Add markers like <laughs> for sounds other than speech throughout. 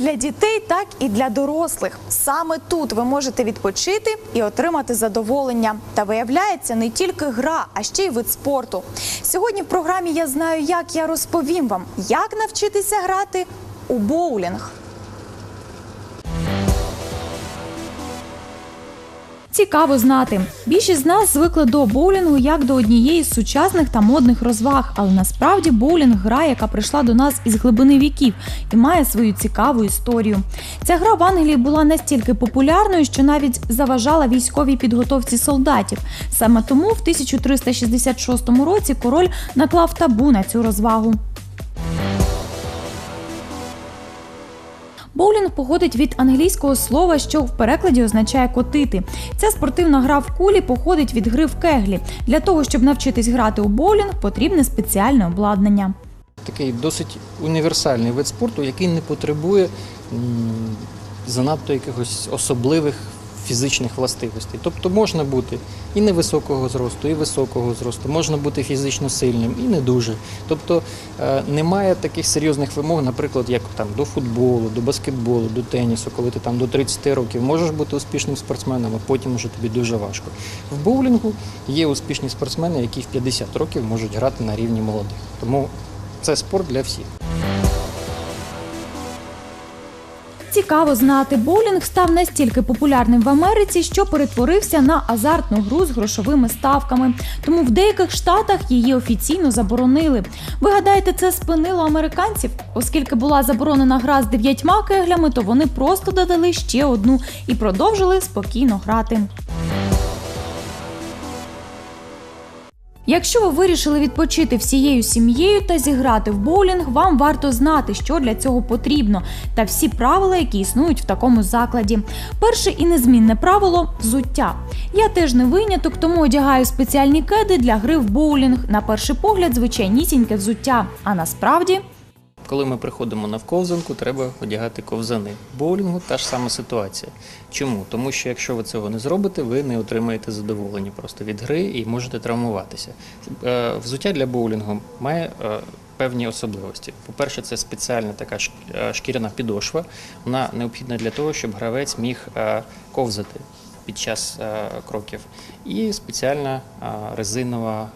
для дітей, так і для дорослих. Саме тут ви можете відпочити і отримати задоволення. Та виявляється не тільки гра, а ще й вид спорту. Сьогодні в програмі я знаю, як я розповім вам, як навчитися грати у боулінг. Цікаво знати. Більшість з нас звикли до боулінгу як до однієї з сучасних та модних розваг, але насправді боулінг гра, яка прийшла до нас із глибини віків і має свою цікаву історію. Ця гра в Англії була настільки популярною, що навіть заважала військовій підготовці солдатів. Саме тому в 1366 році король наклав табу на цю розвагу. Боулінг походить від англійського слова, що в перекладі означає котити. Ця спортивна гра в кулі походить від гри в кеглі. Для того, щоб навчитись грати у боулінг, потрібне спеціальне обладнання. Такий досить універсальний вид спорту, який не потребує занадто якихось особливих фізичних властивостей. Тобто можна бути і невисокого зросту, і високого зросту, можна бути фізично сильним і не дуже. Тобто е, немає таких серйозних вимог, наприклад, як там до футболу, до баскетболу, до тенісу, коли ти там до 30 років можеш бути успішним спортсменом, а потім вже тобі дуже важко. В боулінгу є успішні спортсмени, які в 50 років можуть грати на рівні молодих. Тому це спорт для всіх. Цікаво знати, боулінг став настільки популярним в Америці, що перетворився на азартну гру з грошовими ставками. Тому в деяких штатах її офіційно заборонили. Ви гадаєте, це спинило американців? Оскільки була заборонена гра з дев'ятьма кеглями, то вони просто додали ще одну і продовжили спокійно грати. Якщо ви вирішили відпочити всією сім'єю та зіграти в боулінг, вам варто знати, що для цього потрібно, та всі правила, які існують в такому закладі. Перше і незмінне правило взуття. Я теж не виняток, тому одягаю спеціальні кеди для гри в боулінг. На перший погляд, звичайнісіньке взуття. А насправді Коли ми приходимо на ковзанку, треба одягати ковзани. Боулінгу та ж сама ситуація. Чому? Тому що якщо ви цього не зробите, ви не отримаєте задоволення просто від гри і можете травмуватися. Е, Взуття для боулінгу має е, певні особливості. По-перше, це спеціальна така е, шкіряна підошва. Вона необхідна для того, щоб гравець міг ковзати під час кроків. І спеціальна резинова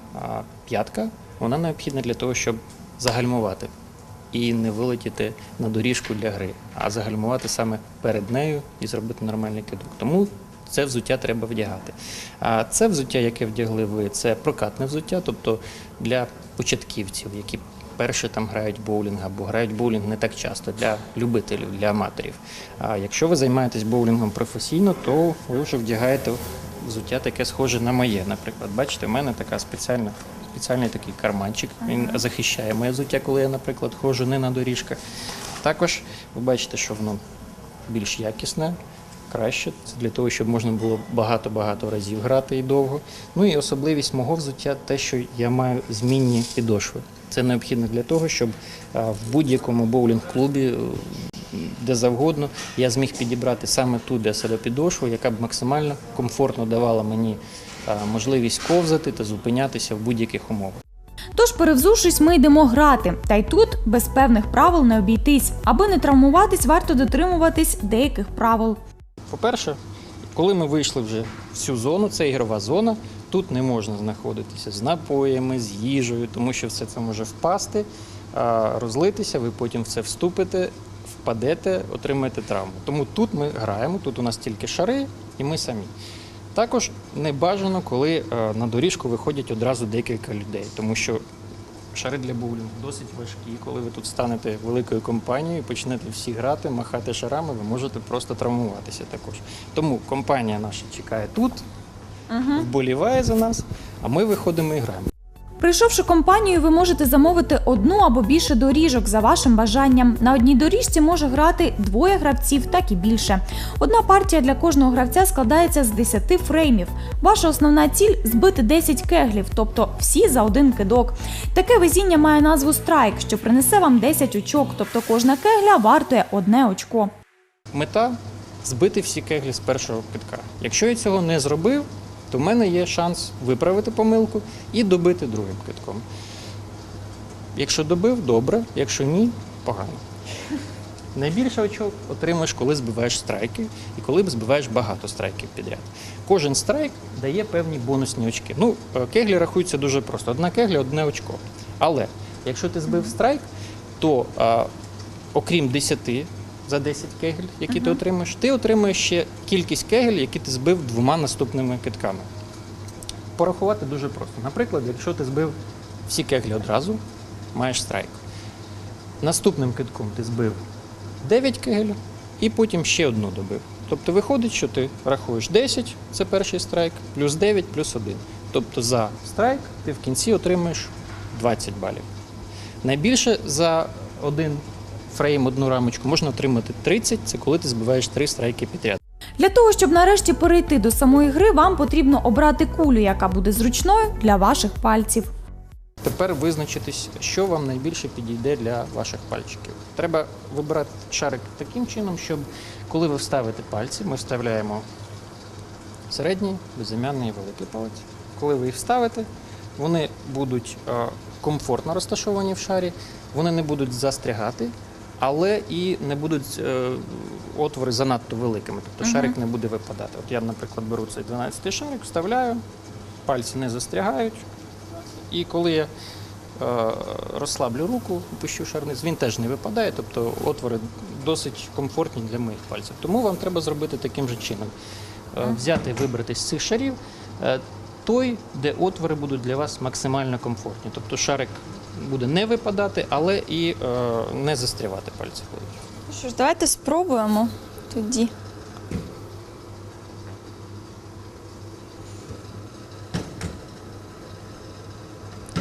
п'ятка. Вона необхідна для того, щоб загальмувати і не вилетіти на доріжку для гри, а загальмувати саме перед нею і зробити нормальний кидок. Тому це взуття треба вдягати. А це взуття, яке вдягли ви, це прокатне взуття, тобто для початківців, які перше там грають боулінг або грають боулінг не так часто для любителів, для аматорів. А якщо ви займаєтесь боулінгом професійно, то ви вже вдягаєте взуття таке схоже на моє. Наприклад, бачите, в мене така спеціальна спеціальний такий карманчик. Він захищає моє взуття, коли я, наприклад, ходжу не на доріжках. Також ви бачите, що воно більш якісне, краще. Це для того, щоб можна було багато-багато разів грати і довго. Ну і особливість мого взуття те, що я маю змінні підошви. Це необхідно для того, щоб в будь-якому боулінг-клубі, е, де завгодно, я зміг підібрати саме ту для себе підошву, яка б максимально комфортно давала мені можливість ковзати та зупинятися в будь-яких умовах. Тож, перевзувшись, ми йдемо грати. Та й тут без певних правил не обійтись. Аби не травмуватись, варто дотримуватись деяких правил. По-перше, коли ми вийшли вже в цю зону, це ігрова зона, тут не можна знаходитися з напоями, з їжею, тому що все це може впасти, розлитися, ви потім в це вступите, впадете, отримаєте травму. Тому тут ми граємо, тут у нас тільки шари і ми самі. Також не бажано, коли е, на доріжку виходять одразу декілька людей, тому що шари для боулінгу досить важкі. Коли ви тут станете великою компанією, почнете всі грати, махати шарами, ви можете просто травмуватися також. Тому компанія наша чекає тут, вболіває за нас, а ми виходимо і граємо. Прийшовши компанію, ви можете замовити одну або більше доріжок за вашим бажанням. На одній доріжці може грати двоє гравців, так і більше. Одна партія для кожного гравця складається з 10 фреймів. Ваша основна ціль збити 10 кеглів, тобто всі за один кидок. Таке везіння має назву страйк, що принесе вам 10 очок, тобто кожна кегля вартує одне очко. Мета збити всі кеглі з першого китка. Якщо я цього не зробив, то в мене є шанс виправити помилку і добити другим китком. Якщо добив, добре, якщо ні, погано. Найбільше очок отримуєш, коли збиваєш страйки і коли збиваєш багато страйків підряд. Кожен страйк дає певні бонусні очки. Ну, е, кеглі рахуються дуже просто. Одна кегля, одне очко. Але якщо ти збив страйк, то а, окрім 10 за 10 кегель, які ти отримаєш, ти отримуєш ще кількість кегель, які ти збив двома наступними китками. Порахувати дуже просто. Наприклад, якщо ти збив всі кеглі одразу, маєш страйк. Наступним китком ти збив 9 кегель і потім ще одну добив. Тобто виходить, що ти рахуєш 10, це перший страйк, плюс 9, плюс 1. Тобто за страйк ти в кінці отримаєш 20 балів. Найбільше за один фрейм, одну рамочку можна отримати 30, це коли ти збиваєш 3 страйки підряд. Для того, щоб нарешті перейти до самої гри, вам потрібно обрати кулю, яка буде зручною для ваших пальців. Тепер визначитись, що вам найбільше підійде для ваших пальчиків. Треба вибирати шарик таким чином, щоб коли ви вставите пальці, ми вставляємо середній, безім'яний і великий палець. Коли ви їх вставите, вони будуть е, комфортно розташовані в шарі, вони не будуть застрягати, але і не будуть е, отвори занадто великими, тобто шарик не буде випадати. От я, наприклад, беру цей 12 шарик, вставляю, пальці не застрягають. І коли я е, розслаблю руку, пущу шарниз, він теж не випадає, тобто отвори досить комфортні для моїх пальців. Тому вам треба зробити таким же чином. Е, взяти вибрати з цих шарів той, де отвори будуть для вас максимально комфортні. Тобто шарик буде не випадати, але і е, не застрявати пальці. Ну Що ж, давайте спробуємо тоді.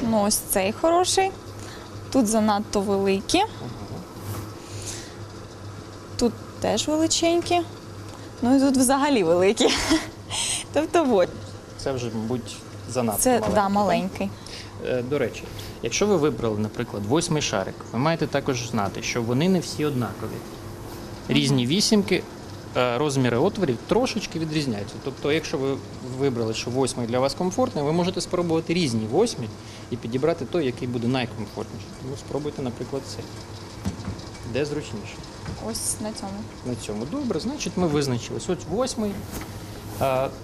Ну, ось цей хороший. Тут занадто великі. Тут теж величенькі. Ну і тут взагалі великі. <laughs> Тобто, от, Це вже, мабуть, занадто це маленько, да, маленький. Е, До речі, якщо ви вибрали, наприклад, восьмий шарик, ви маєте також знати, що вони не всі однакові. Різні вісімки, е, розміри отворів трошечки відрізняються. Тобто, якщо ви вибрали, що восьмий для вас комфортний, ви можете спробувати різні восьмі і підібрати той, який буде найкомфортніший. Тому спробуйте, наприклад, цей. Де зручніше. Ось на цьому. На цьому добре, значить ми визначились. Ось восьмий.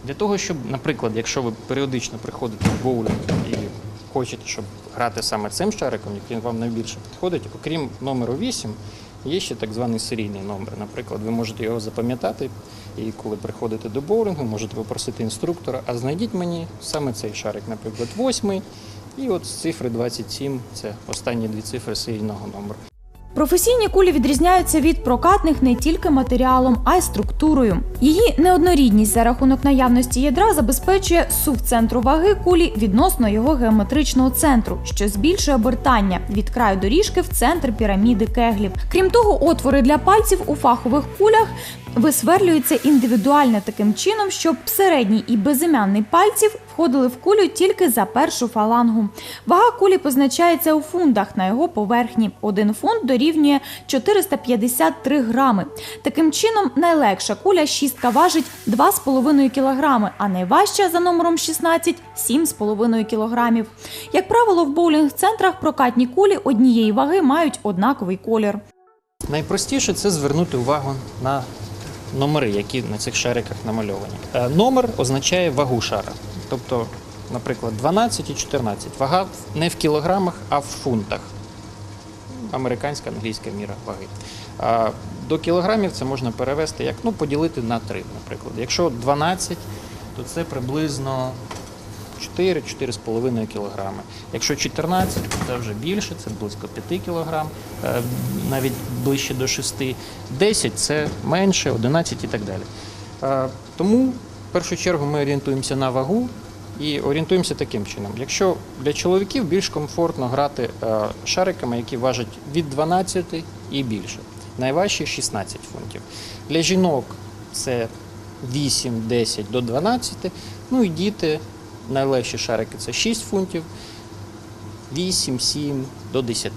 Для того, щоб, наприклад, якщо ви періодично приходите в боулінг і хочете, щоб грати саме цим шариком, який вам найбільше підходить, окрім номеру 8, є ще так званий серійний номер. Наприклад, ви можете його запам'ятати, і коли приходите до боулінгу, можете попросити інструктора, а знайдіть мені саме цей шарик, наприклад, восьмий. І от з цифри 27 це останні дві цифри серійного номеру. Професійні кулі відрізняються від прокатних не тільки матеріалом, а й структурою. Її неоднорідність за рахунок наявності ядра забезпечує сув центру ваги кулі відносно його геометричного центру, що збільшує обертання від краю доріжки в центр піраміди кеглів. Крім того, отвори для пальців у фахових кулях висверлюються індивідуально таким чином, щоб середній і безім'янний пальців входили в кулю тільки за першу фалангу. Вага кулі позначається у фунтах на його поверхні. Один фунт дорівнює 453 грами. Таким чином, найлегша куля шістка важить 2,5 кг, а найважча за номером 16 7,5 кг. Як правило, в боулінг-центрах прокатні кулі однієї ваги мають однаковий колір. Найпростіше це звернути увагу на номери, які на цих шариках намальовані. Е, Номер означає вагу шара. Тобто, наприклад, 12 і 14. Вага не в кілограмах, а в фунтах. Американська англійська міра ваги. А до кілограмів це можна перевести як ну, поділити на 3, наприклад. Якщо 12, то це приблизно 4-4,5 кілограми. Якщо 14, то це вже більше, це близько 5 кілограм, е, навіть ближче до 6. 10 це менше, 11 і так далі. Е, Тому в першу чергу ми орієнтуємося на вагу і орієнтуємося таким чином. Якщо для чоловіків більш комфортно грати е, шариками, які важать від 12 і більше. Найважчі 16 фунтів. Для жінок це 8, 10 до 12. Ну і діти, найлегші шарики це 6 фунтів, 8, 7 до 10.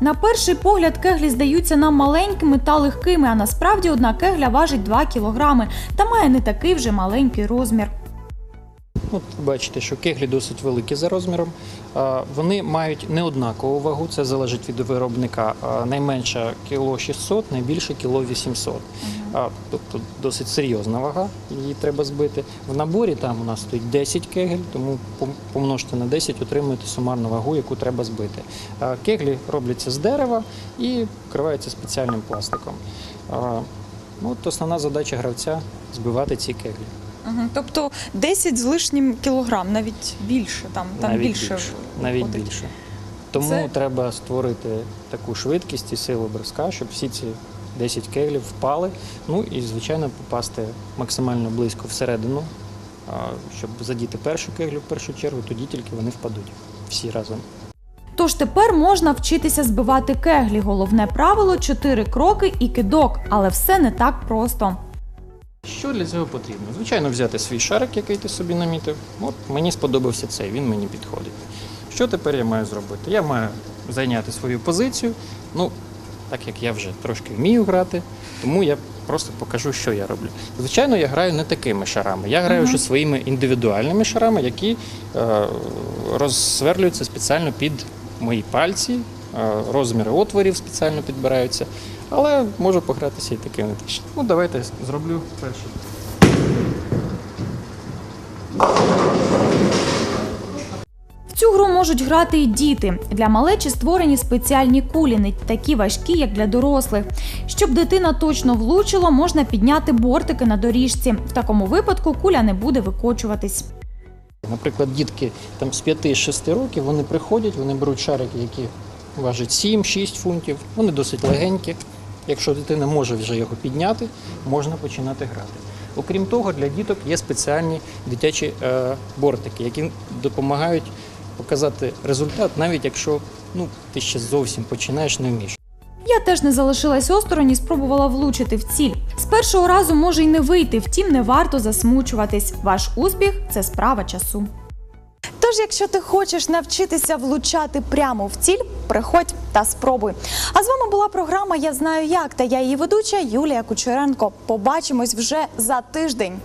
На перший погляд кеглі здаються нам маленькими та легкими, а насправді одна кегля важить 2 кілограми та має не такий вже маленький розмір. От бачите, що кеглі досить великі за розміром. Вони мають неоднакову вагу, це залежить від виробника. А, Найменша кіло 600, найбільше кіло 800. А, Тобто досить серйозна вага, її треба збити. В наборі там у нас стоїть 10 кегель, тому помножте на 10, отримуєте сумарну вагу, яку треба збити. Кеглі робляться з дерева і вкриваються спеціальним пластиком. Ну, от основна задача гравця збивати ці кеглі. Угу. Тобто 10 з лишнім кілограм, навіть більше, там, там навіть більше. навіть виходить. більше. Тому Це- треба створити таку швидкість і силу броска, щоб всі ці 10 кеглів впали. Ну і, звичайно, попасти максимально близько всередину, щоб задіти першу кеглю в першу чергу, тоді тільки вони впадуть всі разом. Тож тепер можна вчитися збивати кеглі. Головне правило чотири кроки і кидок, але все не так просто. Що для цього потрібно? Звичайно, взяти свій шарик, який ти собі намітив. От мені сподобався цей, він мені підходить. Що тепер я маю зробити? Я маю зайняти свою позицію. Ну, так як я вже трошки вмію грати, тому я просто покажу, що я роблю. Звичайно, я граю не такими шарами. Я граю вже своїми індивідуальними шарами, які е, розсверлюються спеціально під мої пальці, е, розміри отворів спеціально підбираються. Але можу погратися і такими теж. Ну, давайте зроблю перше. В цю гру можуть грати і діти. Для малечі створені спеціальні кулі, не такі важкі, як для дорослих. Щоб дитина точно влучила, можна підняти бортики на доріжці. В такому випадку куля не буде викочуватись. Наприклад, дітки там з 5-6 років вони приходять, вони беруть шарики, які важать 7-6 фунтів. Вони досить легенькі. Якщо дитина може вже його підняти, можна починати грати. Окрім того, для діток є спеціальні дитячі е, бортики, які допомагають показати результат, навіть якщо ну, ти ще зовсім починаєш не вмієш. Я теж не залишилась осторонь і спробувала влучити в ціль. З першого разу може й не вийти, втім не варто засмучуватись. Ваш успіх це справа часу. Тож, якщо ти хочеш навчитися влучати прямо в ціль, приходь та спробуй. А з вами була програма Я знаю як та я її ведуча Юлія Кучеренко. Побачимось вже за тиждень.